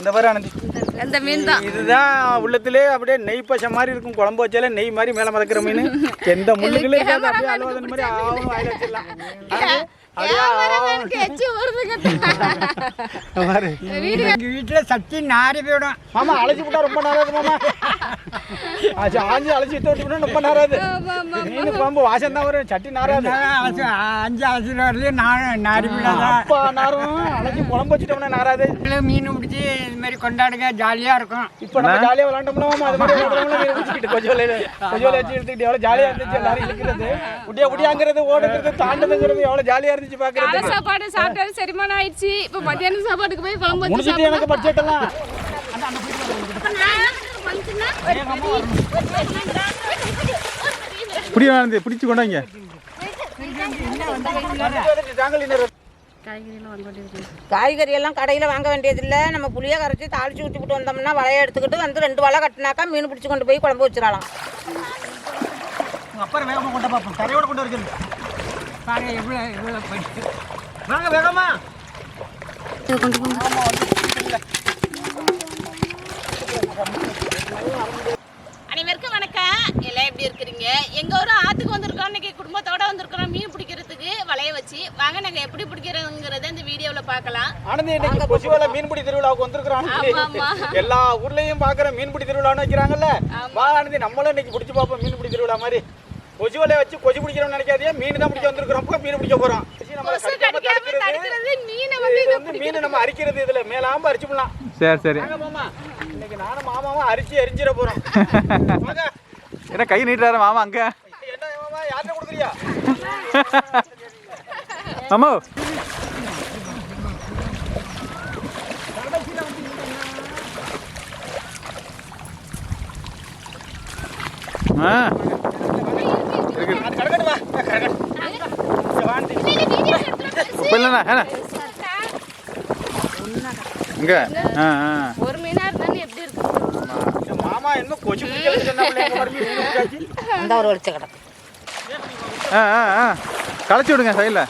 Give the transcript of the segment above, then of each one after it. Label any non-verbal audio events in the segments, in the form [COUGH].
இந்த மாதிரி ஆனந்தி. அந்த மீன் தான் இதுதான் உள்ளத்திலே அப்படியே நெய் பசை மாதிரி இருக்கும். குழம்பு வச்சாலே நெய் மாதிரி மேலே மறக்கிற மீன். எந்த முள்ளுக்குள்ளே இருக்காது அப்படியே அலுவதன் மாதிரி ஆகும் வாயில வச்சிடலாம். [LAUGHS] வீட்டுல சக்தி நாரி போயிடும். மாமா அழைச்சி விட்டா ரொம்ப நேரம் மாமா. ஆச்சு ஆஞ்சு அழைச்சி விட்டு விட்டு ரொம்ப ஆமா. மீன் குழம்பு வாசம் தான் வரும் சட்டி நாராது. அலசி- அஞ்சு அலசில வரலையும் நான் நாரி போயிடாத அப்பா நாரும் அழைச்சி குழம்பு வச்சுட்டோம்னா நாராது. மீன் பிடிச்சி இது மாதிரி கொண்டாடுங்க ஜாலியா இருக்கும். இப்போ நம்ம ஜாலியாக விளாண்டோம்னா மாமா அது மாதிரி கொஞ்சம் வேலையில கொஞ்சம் வச்சு எடுத்துக்கிட்டு எவ்வளோ ஜாலியாக இருந்துச்சு எல்லாரும் இழுக்கிறது. முடியாங்கிறது ஓடுங்கிறது தாண்டுதுங்கிறது எவ்வளோ ஜாலியாக இருந்துச்சு பார்க்குறது சாப்பாடு சாப்பிட்டாலும் செரிமானம் ஆயிடுச்சு. இப்போ மத்தியானம் சாப்பாட்டுக்கு போய் குழம்பு வச்சு எனக்கு பட்ஜெட் பிடி ஆனந்தி பிடிச்சு கொண்டாங்க. காய்கறி எல்லாம் கடையில் வாங்க வேண்டியதில்லை. நம்ம புளியை கரைச்சி தாளிச்சு ஊற்றி விட்டு வந்தோம்னா வலையை எடுத்துக்கிட்டு வந்து ரெண்டு வலை கட்டினாக்கா மீன் பிடிச்சி கொண்டு போய் குழம்பு வச்சிடலாம். அப்புறம் வேகமாக கொண்டு பார்ப்போம் தரையோட கொண்டு வருகிறது பாருங்க எவ்வளோ எவ்வளோ போயிட்டு வாங்க வேகமா. அனைவருக்கும் வணக்கம். எல்லாம் எப்படி இருக்கிறீங்க? எங்க ஒரு ஆத்துக்கு வந்திருக்கோம். இன்னைக்கு குடும்பத்தோட வந்திருக்கிறோம். மீன் பிடிக்கிறதுக்கு வலைய வச்சு. வாங்க நாங்க எப்படி பிடிக்கிறதுங்கிறத இந்த வீடியோல பார்க்கலாம். ஆனந்தி இன்னைக்கு கொசுவல மீன்பிடி திருவிழாவுக்கு வந்திருக்கிறோம். எல்லா ஊர்லயும் பாக்குற மீன்பிடி திருவிழான்னு வைக்கிறாங்கல்ல. வா ஆனந்தி. நம்மளும் இன்னைக்கு பிடிச்சு பார்ப்போம் மீன்பிடி திருவிழா மாதிரி. கொசுவலை வச்சு கொசு பிடிக்கிறோம்னு நினைக்காதே மீன் தான் பிடிக்க வந்திருக்கிறோம். அப்ப மீன் பிடிக்க போறோம். கொசு கொசு மீனை வந்து இது வந்து மீன் நம்ம அரிக்கிறது இதுல. மேலாம அரிச்சுடலாம் சரி சரி. நானும் மாமாவும் அரிச்சு எரிஞ்சிட போறோம். என்ன கை நீட்டுறாரு மாமா அங்க? என்ன மாமா யார்கிட்ட கொடுக்குறியா? மாமா. ஆ. இருக்கு. அது கடக்கட்டு வா ஆ ஆ ஒரு மீனா இருந்தாலும் எப்படி இருக்கு? மாமா இன்னும் கொச்சு. அந்த ஒரு வெளிச்ச கிடக்கு ஆ ஆ ஆ. களைச்சி விடுங்க சைடில்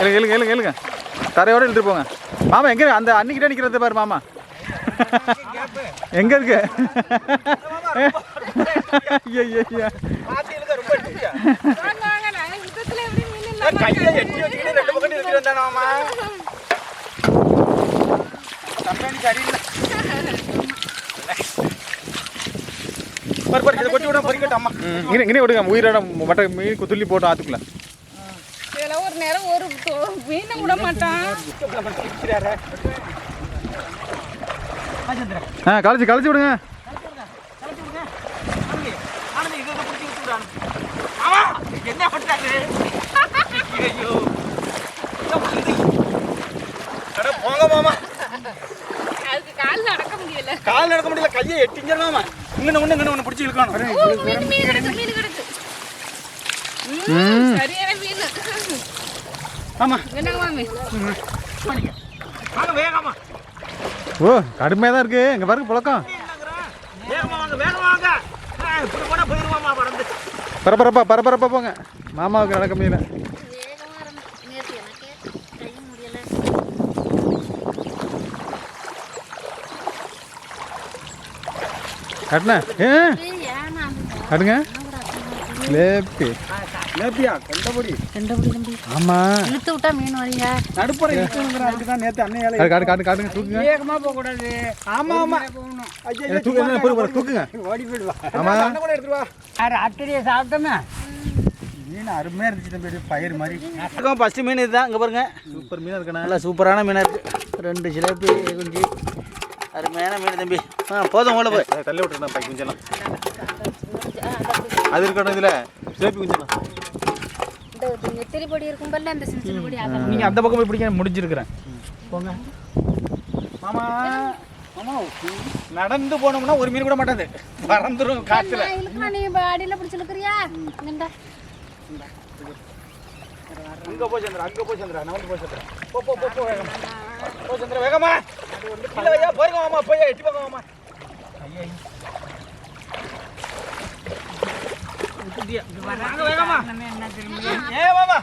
எழுங்க எழுங்க எழுங்க எழுங்க. தரையோட இழுத்துட்டு போங்க. மாமா எங்க இருக்கு? அந்த அன்னிக்கிட்ட நிற்கிறது பாரு மாமா. எங்க இருக்கு? ஐயா ஐயா கையில எட்டி வச்சுக்கிட்டு ரெண்டு பக்கம் இழுத்துட்டு வந்தானா மாமா? கம்பெனி சரியில்லை. பாரு, பாரு, இதை கொட்டி விட பொறிக்கட்டும் அம்மா. ம், இங்கே இங்கே விடுங்க உயிரோட மட்ட மீன் துள்ளி போட்டோம் ஆத்துக்குள்ள இதெல்லாம் ஒரு நேரம் ஒரு மீனை விட மாட்டான். ஆ களைச்சி களைச்சி விடுங்க என்ன பண்றாரு? ஐயோ. அட, போங்க மாமா அதுக்கு கால் நடக்க முடியல கால் நடக்க முடியல கையை எட்டிஞ்சிடணும் மாமா இங்கன ஒண்ணு இங்கன ஒண்ணு பிடிச்சி இழுக்கணும் மீன் மீன் கிடக்கு மீன் கிடக்கு ம், சரியான மீன் மாமி வாங்க வேகமா ஓ கடுமையாக தான் இருக்கு இங்கே பாருங்க புழக்கம் வேகமா வாங்க வேகமா வாங்க ஆ, இப்படி போனா போயிருவாமா பறந்து பரபரப்பா பரபரப்பா போங்க மாமாவுக்கு நடக்க முடியல கட்டுன? ஏ? கட்டுங்க. லேப்பி லேப்பியா கண்டபடி. ஆமா. இழுத்து விட்டா மீன் வரீங்க நடுப்புற இருக்குங்கிற அதுக்கு தான் நேத்து அண்ணன் வேலை காட்டு காட்டு காட்டுங்க தூக்குங்க. வேகமா போகக்கூடாது. ஆமா ஆமா. போகணும் ஐயா ஏ, தூக்கு என்ன, பொறு, பொறு, தூக்குங்க. ஓடி போயிடுவா. ஆமா. அண்ணன் கூட எடுத்துட்டு வா. யார் அட்டடியை சாப்பிட்டோமே? மீன் அருமையா இருந்துச்சு தம்பி பயிர் மாதிரி. ஃபர்ஸ்ட் மீன் இதுதான். இங்க பாருங்க. சூப்பர் மீனா இருக்கண்ணா. நல்லா சூப்பரான மீனா இருக்கு. ரெண்டு சிலேபி குஞ்சு. அருமையான மீன் தம்பி. ஆ போதும் உள்ள போய். தள்ளி விட்டுருந்தா பை குஞ்செல்லாம். அது இருக்கட்டும் இதுல. சேப்பி குஞ்செல்லாம். இந்த நெத்திரி பொடி இருக்கும் பல்ல அந்த சின்ன சின்ன பொடி அதான் நீங்க அந்த பக்கம் போய் பிடிக்க முடிஞ்சிருக்கிறேன். போங்க. மாமா மாமா நடந்து போனோம்னா ஒரு மீன் கூட மாட்டாது. பறந்துரும் காத்துல. நீ அடியில் பிடிச்சி இழுக்கிறியா? இந்தா. அங்க போ சந்திரா அங்க போ சந்திரா. நான் போ சந்திரா. போ போ போ போ சந்திரா வேகமா. இல்ல ஐயா போருங்க மாமா. போய் எட்டி போங்க மாமா ஐயா. [LAUGHS] மாமா.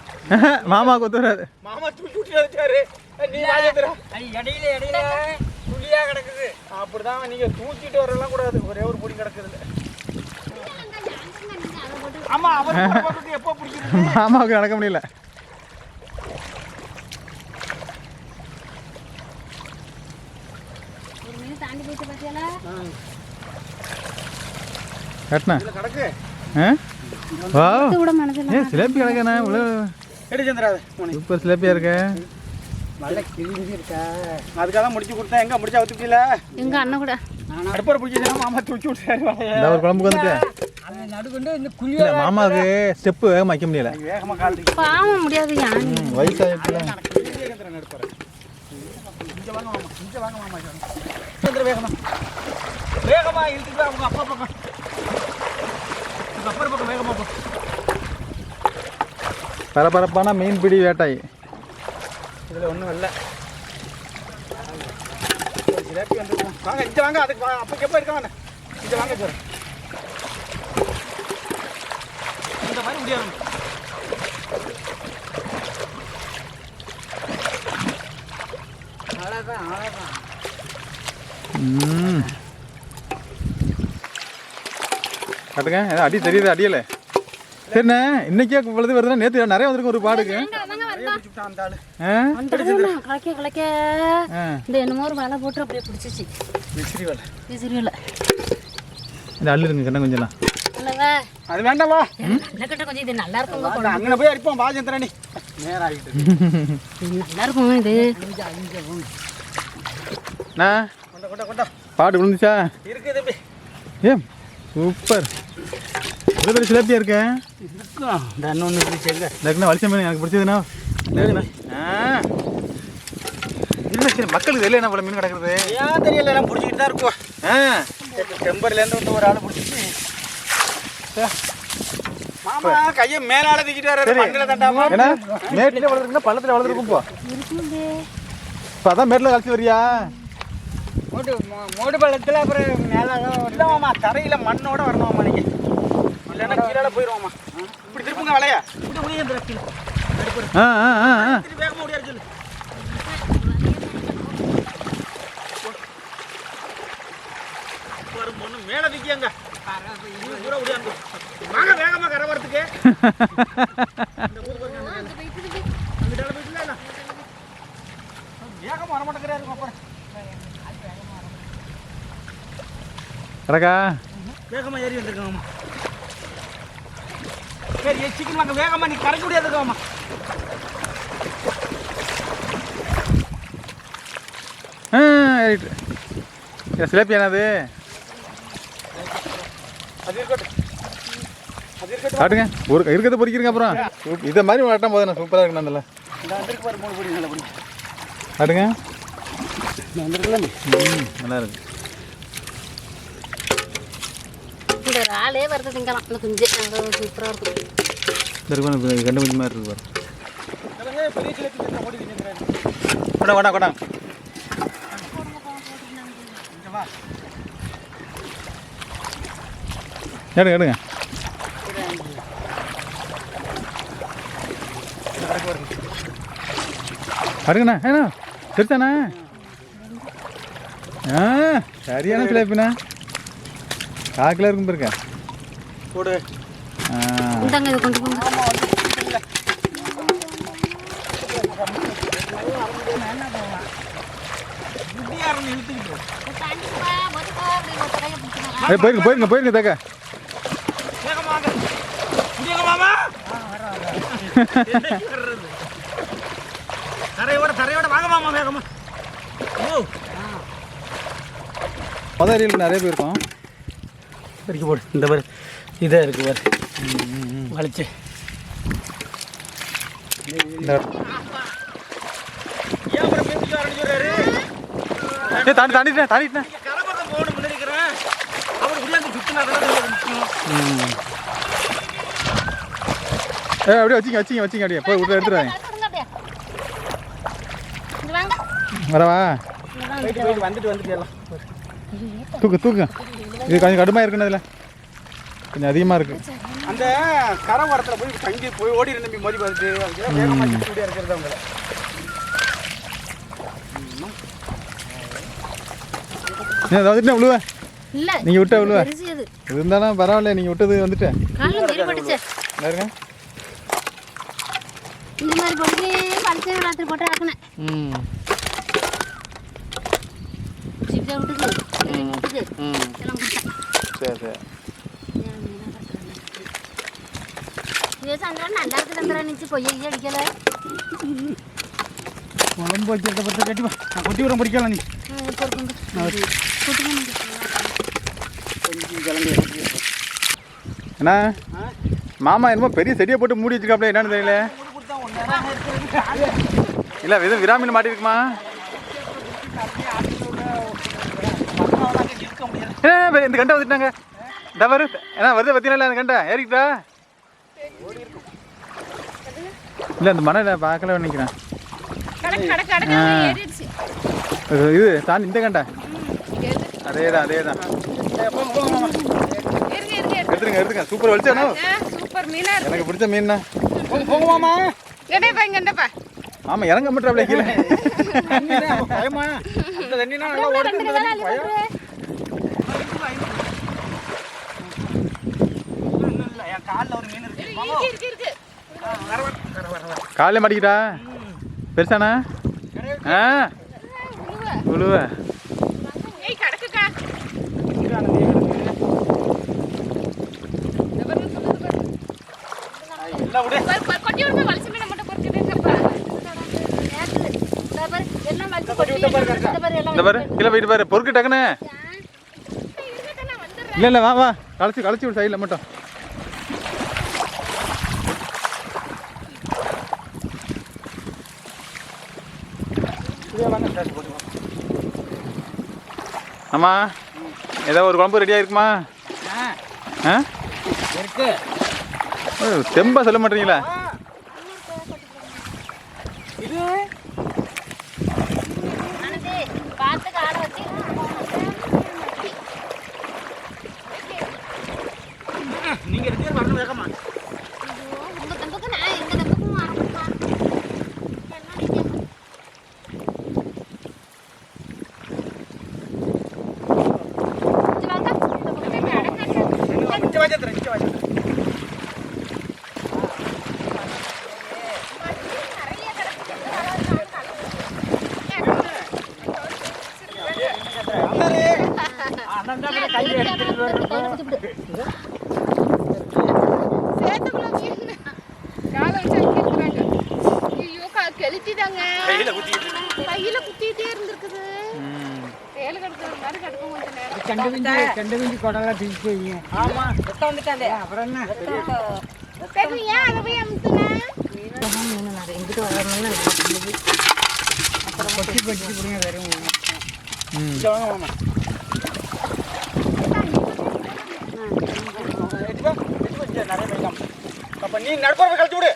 மாமா கொத்து வராது மாமா தூக்கி விட்டு வச்சாரு நீ வாஜேந்திரா அது இடையில இடையில துளியா கிடக்குது. அப்படிதான் நீங்க தூக்கிட்டு வரலாம் கூடாது. ஒரே ஒரு பொடி கிடக்குது ஆமா போட்டுட்டு [LAUGHS] எப்போ பிடிக்கிறது மாமாவுக்கு நடக்க முடியல. கட்டினா? இதுல கிடக்கு. ஆ? வா. கூட மனதில் ஏ சிலேபி கிடக்கண்ணா. இவ்வளோ சூப்பர் சிலேப்பியா இருக்கு. கிழிஞ்சு இருக்கா. அதுக்காக தான் முடிச்சு கொடுத்தேன். எங்க முடிச்சா ஒத்துக்கல எங்க அண்ணன் கூட. அடுப்பரை பிடிச்சா மாமா தூக்கி. இந்த ஒரு குழம்புக்கு வந்துட்டு. மாமாவுக்கு ஸ்டெப்பு வேகமாக வைக்க முடியல. முடியாது வேகமா வேகமா இழுத்துட்டு வா, உங்க அப்பா பக்கம் உங்க அப்பா பக்கம் வேகமா போ பரபரப்பான மீன்பிடி வேட்டாய் இதுல ஒண்ணும் இல்ல. வாங்க இங்க வாங்க அதுக்கு அப்ப எப்ப இருக்க வேண்டாம் இங்க வாங்க சார் இந்த மாதிரி முடியாது. அவ்வளோதான் ம் கட்டுங்க. ஏதோ அடி தெரியுது அடியல. சரிண்ணே இன்னைக்கே இவ்வளவு வருதுன்னா நேற்று நிறைய வந்திருக்கும் ஒரு பாடுக்கு கலக்க இந்த என்னமோ ஒரு வலை போட்டு அப்படியே பிடிச்சிச்சு. விசிறி வேலை. சரியில்ல இந்த அள்ளு இருங்க கண்ணா கொஞ்சம் இல்லவா அது வேண்டாமா கொஞ்சம் இது நல்லா அங்கே போய் அடிப்போம் பாஜந்திரணி நேரம் ஆகிட்டு இது நல்லா இருக்கும் இது. அண்ணா கொண்ட கொண்ட கொண்ட பாடு விழுந்துச்சா? இருக்குது ஏ சூப்பர். இவ்வளோ பெரிய சிலேப்பியா இருக்கேன் இன்னொன்று பிடிச்சங்க இந்த வலிச்ச மீன் எனக்கு பிடிச்சதுண்ணா. ஆ. இல்லை சரி மக்களுக்கு தெரியல என்ன போல மீன் கிடக்குறது? ஏன் தெரியல எல்லாம் பிடிச்சிக்கிட்டு தான் இருக்கும். ஆ. டெம்பர்லேருந்து வந்து ஒரு ஆள் பிடிச்சிச்சு மாமா கையை மேலால தூக்கிட்டு வர்றாரு. மண்ணில் ஏன்னா மேட்டிலே வளர்ந்துருக்குன்னா பள்ளத்தில் வளர்ந்துருக்கும் போ இப்போ அதான் மேட்டில் கழிச்சு வரியா? மூடு மோ- மூடு பள்ளத்தில் அப்புறம் மேலே இல்லை மாமா தரையில மண்ணோட வரணும் மாமா நீங்க. இல்லைன்னா கீழே போயிடுவோம்மா இப்படி திருப்புங்க வலைய. இப்படி கீழே ஆ ஆ ஆ வேகமாக முடியாது சொல்லு. வரும் பொண்ணு மேலே முடியாது வாங்க வேகமா கரை வரத்துக்கு அங்கிட்டால போயிட்டுல இல்ல வேகமா வர மாட்டேங்கிறாரு அப்புறம் கிடக்கா வேகமா ஏறி வந்திருக்காங்கம்மா சரி சீக்கிரம் வாங்க வேகமா நீ கரைக்க முடியாதுக்காம்மா ரைட்டு சிலேப்பி என்னது? காட்டுங்க. ஒரு இருக்கிறத பொறிக்கிறீங்க அப்புறம். இதை மாதிரி வளர்ட்டும் போதுண்ணா சூப்பராக அதில் பொடி நல்ல காட்டுங்க. நல்லா இருக்கு. இந்த ஆளே வரது திங்கலாம் இந்த குஞ்சு. சூப்பராக இருக்கும். கண்டு கொஞ்சம் மாதிரி இருக்கு கொண்டா இங்க வா. எடுங்க எடுங்க. அடுங்கண்ணா ஏண்ணா சரித்தாண்ணா ஆ சரியான சிலேப்பிண்ணா காக்கில் இருக்கும் பாருங்க. போடு. இந்தாங்க இதை கொண்டு போங்க. போயிருங்க போயிருங்க போயிருங்க தக்க? தரையோட தரையோட வாங்க மாமா வேகமா. ஓ மொதல் நிறைய பேர் இருக்கும். இருக்கு போடு இந்த பாரு. இதே இருக்கு பாரு. வலிச்சு. தாண்டி தாண்டிட்டேன் தாண்டிட்டேன் ஏ அப்படியே வச்சிங்க வச்சிங்க வச்சிங்க அப்படியே. போய் விட்டு வாங்க. வரவா? போயிட்டு போயிட்டு வந்துட்டு வந்துட்டு எல்லாம். தூக்கு தூக்கு. இது கொஞ்சம் கடுமையாக இருக்குன்னு அதில். கொஞ்சம் அதிகமாக இருக்குது அந்த கரை ஓரத்துல போய் தங்கி போய் ஓடி இருந்து மோதி பார்த்து அதுக்கு வேகமா சுத்தி இருக்கிறது அவங்கள. ஏன் அதை வந்துட்டு விழுவ நீங்கள் விட்டா விழுவ இருந்தாலும் பரவாயில்ல நீங்கள் விட்டது வந்துட்டேன் இந்த மாதிரி ராத்திரி போட்டு ஆக்கினேன் எல்லாம் கொடுத்தேன் சரி. சரி நல்லா இருக்குது அந்த நினச்சி பொய்யை அடிக்கல. குழம்பு வைக்கிறத பற்றி கட்டிப்பா நான் கொட்டி விட பிடிக்கலாம் நீ. அண்ணா மாமா என்னமோ பெரிய செடியை போட்டு மூடி வச்சிருக்காப்ல என்னன்னு தெரியல. இல்லை எதுவும் விராமின் மாட்டிருக்குமா? வே- இந்த கண்டை வந்துட்டாங்க. இந்த வரு ஏன்னா வருது பத்தினா அந்த கண்டை? ஏறிக்கிட்டா இல்லை அந்த மணலை பார்க்கல நினைக்கிறேன். இது தாண்டி இந்த கண்டை. அதே தான் அதே தான் இருங்க இருங்க இருங்க எடுத்துருங்க எடுத்துருங்க. சூப்பர் வலிச்சானோ சூப்பர் மீனா எனக்கு பிடிச்ச மீன் தான் போகுமாமா எடப்பா இங்க எண்டப்பா ஆமா இறங்க மாட்டாப்ல கீழே. பயமா? அந்த தண்ணினா நல்லா ஓடுது இந்த தண்ணி பயம் இல்ல, என் கால்ல ஒரு மீன் இருக்கு. இருக்கு இருக்கு இருக்கு காலையில் மாட்டிக்கிட்டா? பெருசாண்ணா? ஆ? உழுவ. பொறுக்கு டக்குன்னு. இல்லை இல்லை வா வா. களைச்சி களைச்சி விடு சைடில் மட்டும் இப்படியே வாங்க சார் போட்டு வாங்க. ஆமா ஏதோ ஒரு குழம்பு ரெடியாக இருக்குமா ஆ. தெம்பா சொல்ல மாட்டீங்களா இது ஆனது பார்த்து காடை வச்சு நீங்க ரெண்டு பேரும் வரணும் வேகமா உங்க தம்புக்கு நான் எங்க தம்புக்கும் வரணும்ப்பா மிச்ச வச்சத்துல மிச்ச வச்சத்துல சேத்துக்குள்ள மீன் காலை வச்சு அடிக்கிறாங்க ஐயோ கா கெளுத்திதாங்க கையில குத்திக்கிட்டு கையில குத்திட்டே இருந்திருக்குது. வேலை கிடக்குற மாதிரி கிடக்கும் கொஞ்ச நேரம். கண்டு விஞ்சி கண்டு விஞ்சி குடலாம் தூக்கி போய் ஆமா. வெட்ட அப்புறம் என்ன? சரி ஏன் அதை போய் அமுத்துன எங்கிட்ட வரணும்னு கொட்டி கொட்டி வாங்க மாமா இங்க நிறைய வைக்கலாம். அப்ப நீ கழிச்சு விடு.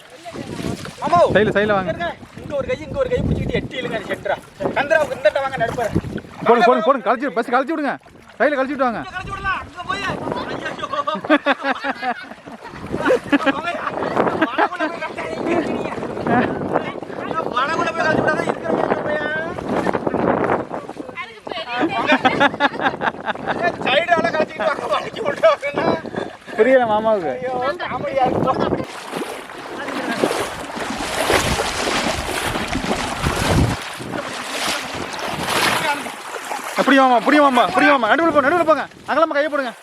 ஆமா சைடில் சைடில் வாங்க. ஒரு கை இங்க ஒரு கை பிடிச்சிக்கிட்டு எட்டி அது சென்டரா சந்திராவுக்கு இந்த வாங்க நடுப்புற போடுங்க போடுங்க போடுங்க கழிச்சு பஸ் கழிச்சு விடுங்க. சைடில் கழிச்சு விட்டு வாங்க. கழிச்சு விடலாம் அங்க போய் ஐயோ வடகுல போய் கழிச்சு விடாத இருக்கிற பையன் அதுக்கு பெரிய சைடால கழிச்சிட்டு வாங்க வளைக்கி விட்டு வாங்கன்னா புரியல மாமாவுக்கு மாமா புரியும் மாமா நடுவில் போ நடுவில் போங்க. அங்கெல்லாம் கையை போடுங்க.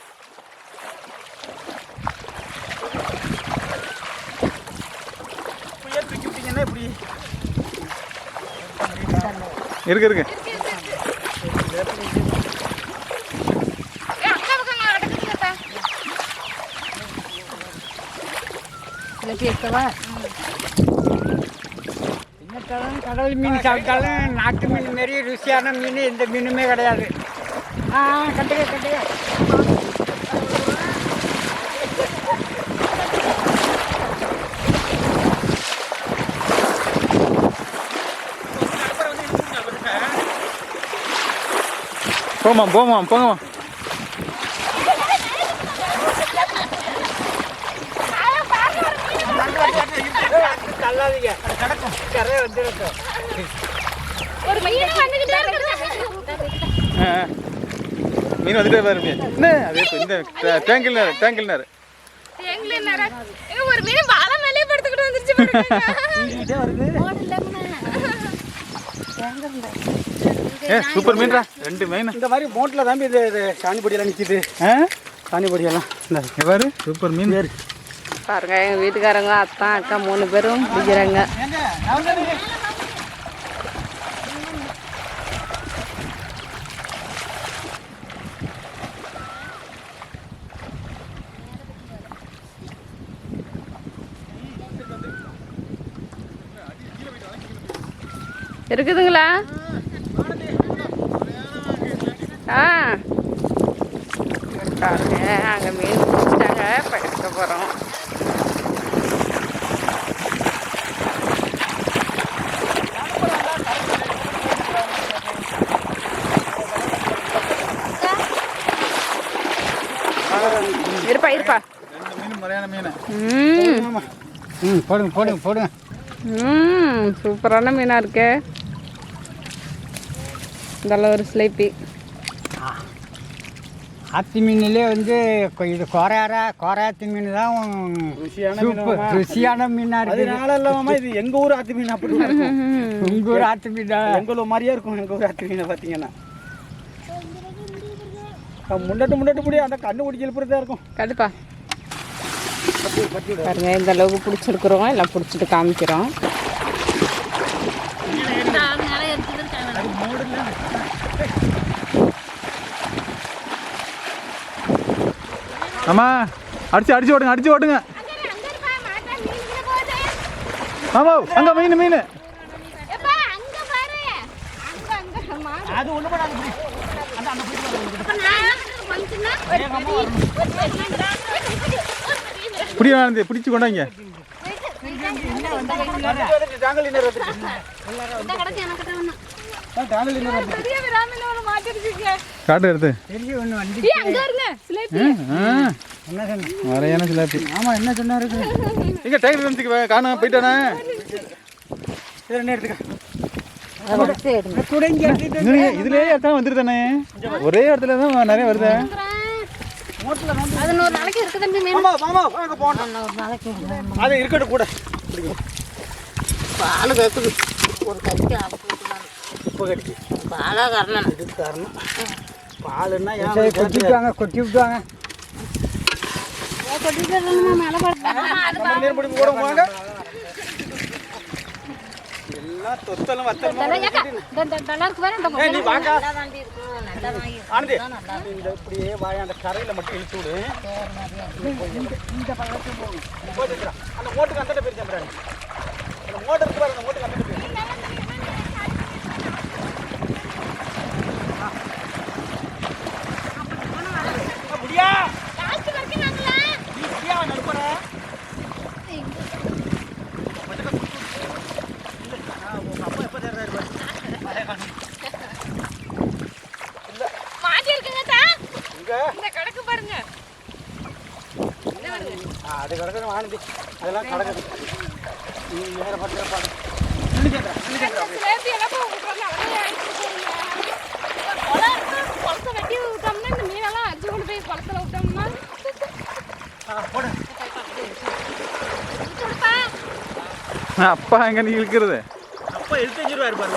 இருக்கு இருக்கு. ஏய், என்னத்தாலும் கடல் மீன் சாப்பிட்டாலும் நாட்டு மீன் மாரி ருசியான மீன் எந்த மீனுமே கிடையாது. ஆ கட்டுங்க கட்டுங்க. போமா போமா போங்கம்மா. வந்துருக்கும் ஒரு மீன் வந்துகிட்டே இருக்கு. மீன் வந்துட்டே பாரு மீன். என்ன? அது இந்த டேங்கில் நேரம் டேங்கில் நேரம். எங்களை நேரம். ஒரு மீன் வாழை மேலே படுத்துக்கிட்டு வந்துருச்சு பாருங்க. ஏ சூப்பர் மீன்டா ரெண்டு மீன். இந்த மாதிரி போட்டில் தான் இது இது சாணிப்பொடியெல்லாம் நிற்கிது ஆ? சாணிப்பொடியெல்லாம். இந்த சூப்பர் மீன். பாருங்க எங்க வீட்டுக்காரங்க அத்தான் அக்கா மூணு பேரும் பிடிக்கிறாங்க இருக்குதுங்களா? ஆ. பாருங்க அங்கே மீன் பிடிச்சிட்டாங்க இப்போ எடுக்க போகிறோம் இருப்பா இருப்பா ரெண்டு மீன் முறையான மீன் ம். ம் போடுங்க போடுங்க போடுங்க. ம் சூப்பரான மீனாக இருக்கு. இதெல்லாம் ஒரு ஸ்லைப்பி ஆத்தி மீன்லேயே வந்து இது கோரையாரா கோரையாத்தி மீன் தான் ருசியான? ருசியான மீனாக இருக்குது. அதனால இல்லாம இது எங்க ஊர் ஆத்து மீன் அப்படி உங்கள் ஊர் ஆத்து மீனா? எங்க ஊர் மாதிரியே இருக்கும் எங்க ஊர் ஆத்து மீனை பார்த்தீங்கன்னா. முன்னட்டு முன்னட்டு முடி அந்த கண்ணு குடிக்க எழுப்புறதா இருக்கும். கடுப்பா. பாருங்க இந்த அளவுக்கு பிடிச்சிருக்குறோம். எல்லாம் பிடிச்சிட்டு காமிக்கிறோம். ஆமா அடிச்சு அடிச்சு ஓடுங்க அடிச்சு ஓடுங்க. ஆமா அங்க மீன் மீன். எப்பா, அங்க பாரு. அங்க, அங்க, மாடு. அது ஒண்ணு பண்ணாது புடி. அப்ப நான் வந்துச்சுன்னா ஒரு பெரிய- ஒரு பெரிய மீன். பிடி ஆனந்தி பிடிச்சு கொண்டாங்க. காட்டு எடுத்து. வரையான சிலாப்பி ஆமாம் என்ன சொன்னாரு எங்க டேங்கர் வந்துக்கு காண போயிட்டானே இங்கே இங்க இதுலயே தான் வந்துருதானே ஒரே இடத்துல தான் நிறைய வருதே. அது நூறு நாளைக்கு இருக்கு தம்பி மீன். மாமா மாமா வாங்க போனோம் அது இருக்கட்டும் கூட. பால் கேட்குது ஒரு கறிக்கு உப்பு கடிக்கு பாலா கரணம் இதுக்கு காரணம். பாலுன்னா கொட்டி விட்டுவாங்க கொட்டி விட்டுவாங்க. கொட்டிட்டு இருக்கணுமா மேலே பிடிப்பு கூட போவாங்க எல்லாம் தொத்தலும் வத்தலும் நீ வாங்க நல்லா ஆனந்தி இந்த இப்படியே வாய அந்த கரையில மட்டும் இழுத்து விடு. அந்த மோட்டுக்கு அந்த போய் சந்திரன் அந்த மோட்டர் இருக்கு பாரு அந்த மோட்டுக்கு அந்த போய் முடியா லாஸ்ட் வரைக்கும் வாங்கல. நீ முடியா நடுப்புற உங்க அப்பா எப்ப தேர்றாரு பாரு மாட்டி இருக்குங்க அத்தா. இங்க இந்த கணக்கு பாருங்க ஆ, அது கிடக்குது ஆனந்தி அதெல்லாம் கிடக்குது நீ நேர பட்டு பாரு சிலேபி எல்லாம் போய் விட்டுறாங்க. அப்படியே அடிச்சுட்டு போறீங்க. குளம் இருக்கு, குளத்தை வெட்டி விட்டோம்னா இந்த மீனெல்லாம் அடிச்சு கொண்டு போய் குளத்துல விட்டோம்னா போடு கொடுப்பா. அப்பா எங்க நீ இழுக்கிறது? அப்பா எழுத்து அஞ்சிருவாரு பாரு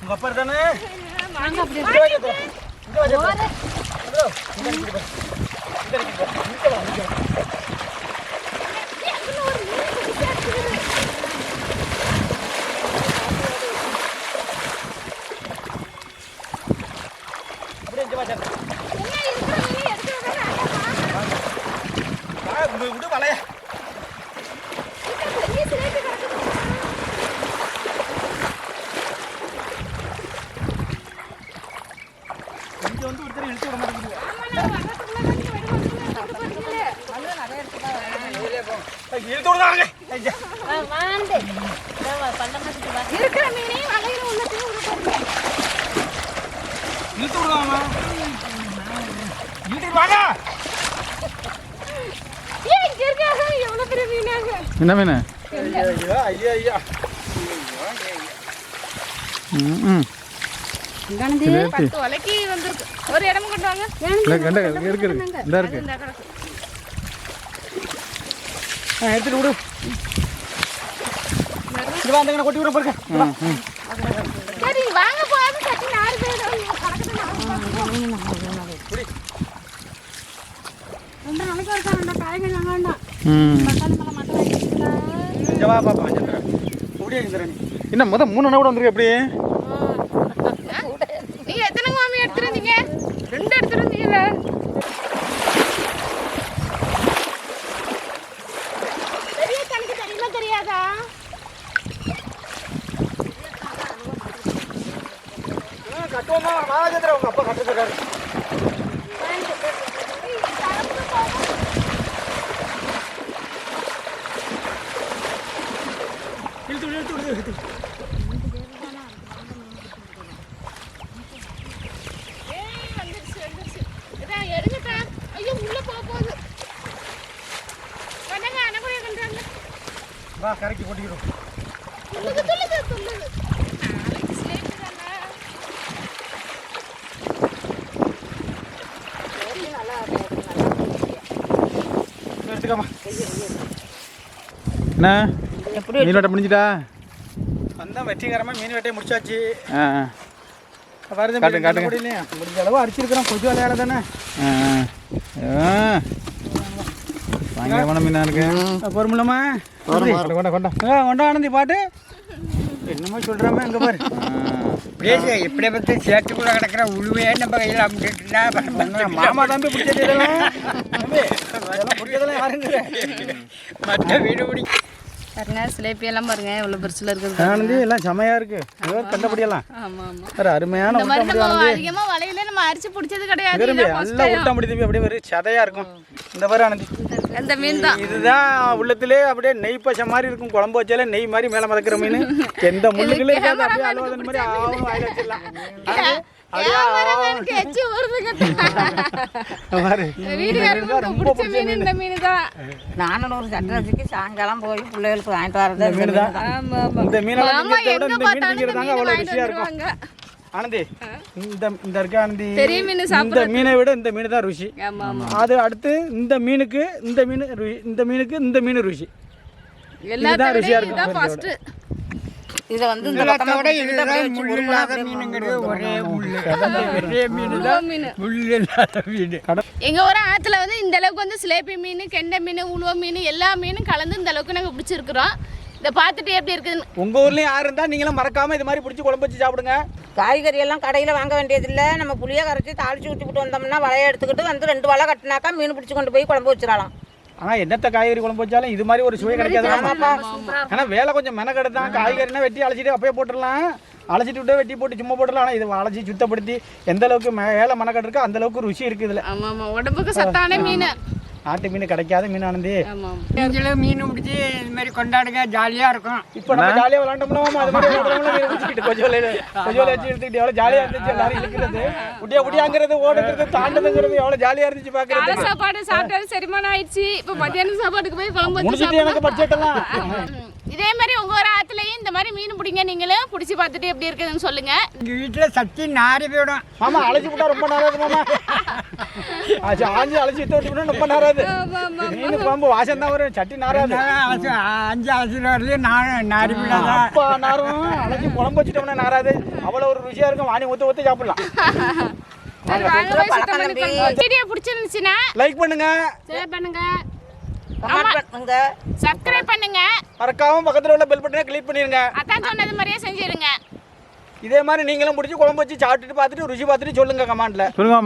உங்க அப்பா தானே இங்க வாங்க அப்புறம். இங்க வாங்க அப்புறம். இங்க வா. இங்க நிக்குது பாரு. இங்க நிக்குது பாரு. இங்க வா, இங்க வா. அப்படியே இங்க வா சந்திரன். என்ன இருக்கிற மீன் எடுத்து விடுறாங்க. வா, விடு, விடு வலைய பெரிய சிலேபி கிடக்குது. இங்க வந்து ஒருத்தர் இழுத்து விட மாட்டேங்குது ஆமா, நான் வர்றதுக்குள்ள தான் நீங்க வெடி கொடுத்து கொண்டு போறீங்களே. இழுத்து விடுதாங்க ஐயா இருக்கிற மீனையும் வலையில உள்ளத்தையும் விட போறீங்க. இழுத்து விடுதாமா இழுத்து வாங்க ஏன் இங்க இருக்காங்க எவ்வளவு பெரிய மீனாக என்ன மீன் ஒரு இடம் கொண்டு வாங்க. இருக்கு இந்த இருக்கு எடுத்துட்டு விடு. இது வாந்தங்க கொட்டி விட பாருங்க. சரி நாலு பேர் நாளைக்கு காய்கறி வாங்க வேண்டாம் ம் தக்காளி பழம் மட்டும் வாங்கிக்கலாம் இங்க வா பாப்பா சந்திரன் முடிய சந்திரன் என்ன முத மூணு அண்ணா கூட வந்திருக்கு எப்படி நீங்க எத்தனை மாமி எடுத்துருந்தீங்க ரெண்டு எடுத்துருந்தீங்கல்ல பெரிய கணக்கு தெரியுமா தெரியாதா கட்டுவோமா வா சந்திரன் உங்க அப்பா கட்டுறாரு இழுத்து விடு, இழுத்து விடு, இழுத்து விடு. ஏய் வந்துருச்சு வந்துருச்சு இதான் எடுங்கக்கா ஐயோ உள்ள போக போகுது வந்தங்க அனகுறைய கண்டாங்க வா கரைக்கு கொட்டிக்கிறோம் துள்ளுது துள்ளுது துள்ளுது நாளைக்கு ஸ்லேட்டு தானே எடுத்துக்காமா. என்ன? எப்படி மீன் வெட்ட முடிஞ்சிட்டா? வந்தா வெற்றிகரமா மீன் வேட்டையை முடிச்சாச்சு வருது காட்டுங்க, காட்டுங்க. முடியலையா முடிஞ்ச அளவு அடிச்சிருக்கிறோம் கொஞ்சம் விளையாட தானே. பயங்கரமான மீனாக இருக்கு. பொறுமலமா கொண்டா கொண்டா கொண்டா. ஆ, கொண்டா ஆனந்தி பாட்டு. என்னமோ சொல்றாம அங்க பாரு. பேச இப்படி பற்றி சேத்துக்குள்ள கிடக்கிற உழுவையே நம்ம கையில் அமுக்கிட்டுனா மாமா தம்பி பிடிச்சதெல்லாம் யாருங்க மற்ற வீடு பிடி பாருங்க சிலேபி எல்லாம் பாருங்க எவ்வளவு பெருசுல இருக்குது ஆனந்தி எல்லாம் செமையா இருக்கு. ஏதோ கண்டபடியெல்லாம் ஆமா ஆமா. வேற அருமையான இந்த மாதிரி உருட்டா நம்ம அதிகமா வலையில நம்ம அரிச்சு பிடிச்சது கிடையாது. நல்லா. உருட்டா முடி தம்பி அப்படியே ஒரு சதையா இருக்கும். இந்த மாதிரி ஆனந்தி. அந்த மீன் தான் இதுதான் உள்ளத்திலே அப்படியே நெய் பசை மாதிரி இருக்கும். குழம்பு வச்சாலே நெய் மாதிரி மேல மதக்கிற மீன். எந்த முள்ளுக்குள்ளே இருக்காது அப்படியே அலுவலன் மாதிரி ஆவும் வாயில வச்சிடலாம். நானும் ஒரு சட்டை வச்சுக்கு சாயங்காலம் போய் பிள்ளைகளுக்கு வாங்கிட்டு வரது இந்த மீன் இந்த மீன் பார்த்தாலும் இந்த திங்கிறதாங்க மீனை அவ்வளவு வாங்கிட்டு ருசியா இருக்கும். ஆனந்தி இந்த இந்த இருக்க ஆனந்தி. பெரிய மீன் இந்த சாப்பிடுறது. மீனை விட இந்த மீன் தான் ருசி அது அடுத்து இந்த மீனுக்கு இந்த மீன் இந்த மீனுக்கு இந்த மீன் ருசி. எல்லாத்த ருசியா இருக்கும். இதுதான் இதை வந்து இந்த பக்கமா விட இதுதான் முள் இல்லாத மீனுங்கிறது ஒரே முள் பெரிய மீன் தான் மீன். முள் இல்லாத மீன். எங்க ஊர் ஆத்துல வந்து இந்த அளவுக்கு வந்து சிலேபி மீன் கெண்டை மீன் உளுவ மீன் எல்லா மீனும் கலந்து இந்த அளவுக்கு நாங்க பிடிச்சிருக்கிறோம். இதை பார்த்துட்டு எப்படி இருக்குதுன்னு உங்க ஊர்லயும் யாரு இருந்தா நீங்களும் மறக்காம இது மாதிரி பிடிச்சி குழம்பு வச்சு சாப்பிடுங்க. காய்கறி எல்லாம் கடையில் வாங்க வேண்டியதில்லை. நம்ம புளியை கரைச்சி தாளிச்சு ஊற்றிவிட்டு வந்தோம்னா வலையை எடுத்துக்கிட்டு வந்து ரெண்டு வலை கட்டினாக்கா மீன் பிடிச்சி கொண்டு போய் குழம்பு வச்சிடலாம். ஆனா என்னத்த காய்கறி குழம்பு வச்சாலும் இது மாதிரி ஒரு சுவை கிடைக்காது. ஆனா வேலை கொஞ்சம் மெனக்கெடு தான் காய்கறினா வெட்டி அழைச்சிட்டு அப்பயே போட்டுடலாம். அழைச்சிட்டு விட்டு வெட்டி போட்டு சும்மா போட்டுடலாம். ஆனா இது அழைச்சி சுத்தப்படுத்தி எந்த அளவுக்கு மே- வேலை மெனக்கெடு இருக்கோ அந்த அளவுக்கு ருசி இருக்குது இதுல. ஆமா ஆமா. உடம்புக்கு சத்தான மீன். நாட்டு மீன் கிடைக்காத மீன் ஆனந்தி ஆமா ஆமா. நீங்களும் மீன் பிடிச்சி இது மாதிரி கொண்டாடுங்க ஜாலியாக இருக்கும். இப்போ நம்ம ஜாலியா விளாண்டோம்னா அது மாதிரி கொஞ்சம் வேலை கொஞ்சம் வச்சு எடுத்துக்கிட்டு எவ்வளவு ஜாலியா இருந்துச்சு எல்லாரும் இழுக்கிறது. முடியா முடியாங்கிறது ஓடுங்கிறது தாண்டுதுங்கிறது எவ்வளவு ஜாலியா இருந்துச்சு பாக்குறது சாப்பாடு சாப்பிட்டாலும் செரிமானம் ஆயிடுச்சு. இப்ப மத்தியானம் சாப்பாட்டுக்கு போய் குழம்பு வச்சு முடிச்சிட்டு எனக்கு பட்ஜெட் எல்லாம். இதே மாதிரி உங்க ஒரு ஆத்துலயும் இந்த மாதிரி மீன் பிடிங்க நீங்களும் பிடிச்சி பார்த்துட்டு எப்படி இருக்குதுன்னு சொல்லுங்க. எங்கள் வீட்டில் சக்தி நாரி போயிடும். மாமா அழைச்சி விட்டா ரொம்ப நேரம் ஆச்சு ஆஞ்சி அழைச்சி விட்டு விட்டு ரொம்ப மீன் குழம்பு வாசம் தான் வரும். சட்டி நாராது அஞ்சு அஞ்சு வரலையும் நான் நாரி அப்பா நாரும் அழைச்சி குழம்பு வச்சுட்டோம்னா நாராது அவ்வளவு ஒரு ருசியா இருக்கும். வாணி ஊத்த ஊத்த சாப்பிடலாம். வீடியோ பிடிச்சிருந்துச்சுன்னா லைக் பண்ணுங்க. ஷேர் பண்ணுங்க. பண்ணுங்க. சப்ஸ்கிரைப் பண்ணுங்க. மறக்காம பக்கத்துல உள்ள பெல் பட்டனை கிளிக் பண்ணிருங்க. அதான் சொன்னது மாதிரியே செஞ்சிருங்க. இதே மாதிரி நீங்களும் பிடிச்சி குழம்பு வச்சு சாப்பிட்டுட்டு பார்த்துட்டு ருசி பார்த்துட்டு சொல்லுங்க கமெண்ட்ல. சொல்லுங்க